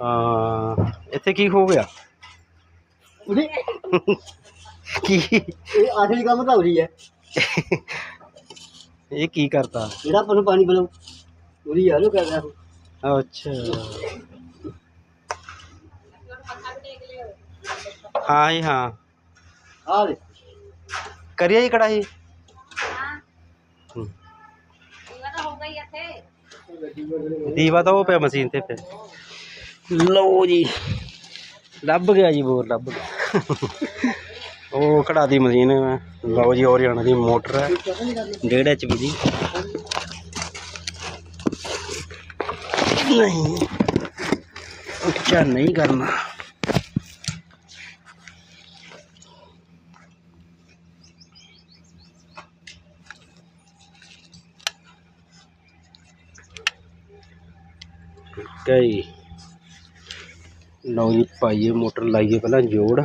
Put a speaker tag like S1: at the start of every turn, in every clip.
S1: ਹਾਂ ਇੱਥੇ ਕੀ ਹੋ ਗਿਆ
S2: ਉਹਦੇ
S1: ਕੀ
S2: ਇਹ ਆਖਰੀ ਕੰਮ ਤਾਂ ਹੋ ਰਹੀ ਹੈ
S1: ਇਹ ਕੀ ਕਰਤਾ
S2: ਜਿਹੜਾ ਆਪਾਂ ਨੂੰ ਪਾਣੀ ਪਿਲਾਉ ਉਹਦੀ ਯਾਰ ਨੂੰ ਕਰ ਰਿਹਾ ਉਹ
S1: ਅੱਛਾ ਹਾਂ ਜੀ ਹਾਂ
S2: ਆ ਲੈ
S1: ਕਰੀਏ ਜੀ ਕੜਾਹੀ ਹੂੰ। ਦੀਵਾ ਤਾਂ ਉਹ ਪਿਆ ਮਸ਼ੀਨ ਤੇ ਪਿਆ ਲਓ ਜੀ ਲੱਭ ਗਿਆ ਜੀ ਬੋਰ ਲੱਭ ਗਿਆ ਉਹ ਕਢਾ ਦੀ ਮਸ਼ੀਨ ਲਓ ਜੀ ਔਰੀਅਨ ਦੀ ਮੋਟਰ ਹੈ ਡੇਢ ਐਚ ਪੀ ਦੀ ਨਹੀਂ ਉੱਚਾ ਨਹੀਂ ਕਰਨਾ ਠੀਕ ਹੈ ਜੀ ਲਓ ਜੀ, ਪਾਈਏ ਮੋਟਰ, ਲਾਈਏ ਪਹਿਲਾਂ ਜੋੜ।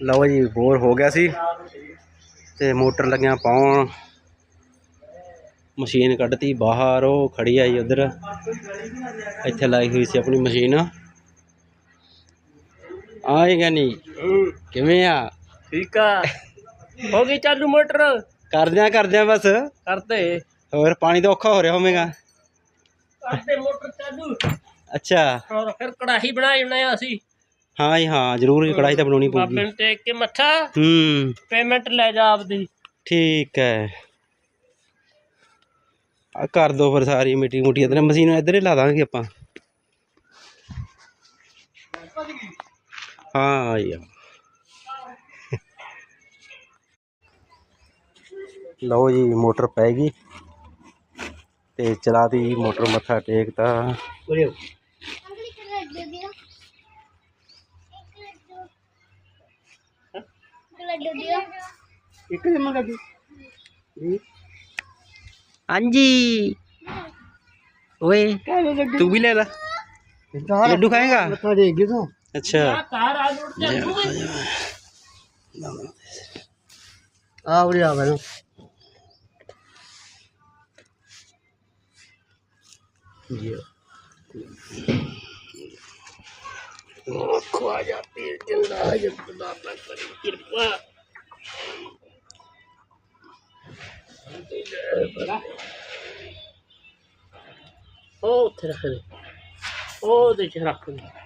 S1: ਲਓ ਜੀ, ਬੋਰ ਹੋ ਗਿਆ ਸੀ ਤੇ ਮੋਟਰ ਲੱਗਿਆ ਪਾਉਣ। ਮਸ਼ੀਨ ਕੱਢਤੀ, ਬਾਹਰ ਉਹ ਖੜੀ ਆਈ ਉਧਰ। ਇੱਥੇ ਲਾਈ ਹੋਈ ਸੀ ਆਪਣੀ ਮਸ਼ੀਨ। ਆਏਗਾ ਨਹੀਂ ਕਿਵੇਂ ਆ?
S2: ਠੀਕ ਆ। ਹੋ ਗਈ ਚਾਲੂ ਮੋਟਰ?
S1: ਕਰਦਿਆਂ ਕਰਦਿਆਂ ਬਸ।
S2: ਕਰਦੇ
S1: ਹੋਰ ਪਾਣੀ ਤਾਂ ਔਖਾ ਹੋ ਰਿਹਾ ਹੋਵੇਗਾ।
S2: ਕਰਦੇ ਮੋਟਰ ਚਾਲੂ।
S1: ਅੱਛਾ।
S2: ਔਰ ਫਿਰ ਕੜਾਹੀ ਬਣਾਈ ਬਣਾਇਆ ਅਸੀਂ।
S1: ਹਾਂ ਜੀ ਹਾਂ ਜ਼ਰੂਰ ਕੜਾਹੀ ਤਾਂ ਬਣਾਉਣੀ
S2: ਬਾਬੇ
S1: ਪਊਗੀ
S2: ਨੂੰ ਟੇਕ ਕੇ ਮੱਥਾ।
S1: ਹੂੰ।
S2: ਪੇਮੈਂਟ ਲੈ ਜਾ ਆਪਦੀ।
S1: ਠੀਕ ਹੈ ਆ ਕਰ ਦੋ ਫਿਰ ਸਾਰੀ ਮਿੱਟੀ ਮੁੱਟੀ ਇਧਰ ਮਸ਼ੀਨ ਇੱਧਰ ਹੀ ਲਾ ਦਾਂਗੇ ਆਪਾਂ। ਹਾਂ ਯਾ ਲਓ ਜੀ ਮੋਟਰ ਪੈ ਗਈ ਤੇ ਚਲਾਤੀ ਮੋਟਰ ਮੱਥਾ ਟੇਕਤਾ
S2: ਉਰੇ ਇੱਕ ਜਮਾ ਕਰ ਦੀ
S1: ਹਾਂਜੀ ਓਏ ਤੂੰ ਵੀ ਲੈ ਲੈ ਲੱਡੂ ਖਾਏਗਾ
S2: ਮੱਥਾ ਟੇਕ ਗਏ ਤੂੰ
S1: ਅੱਛਾ।
S2: ਕਾਰ ਆ ਜੁੜ ਚੱਲੂਗੀ ਆ ਉਰੇ ਆ ਬੈਠੋ
S1: ਜੀ।
S2: ਖਵਾਜਾ ਪੀਰ ਜਿੰਦਾ ਜਦ ਬਾਬਾ ਕਰੀ ਕਿਰਪਾ। ਉਹ ਉੱਥੇ ਰੱਖ ਦੇ। ਉਹ ਉਹਦੇ ਚ ਰੱਖ ਦੇ।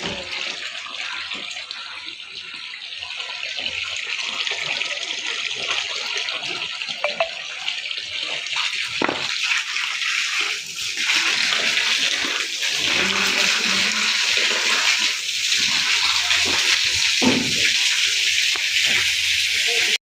S1: Thank you.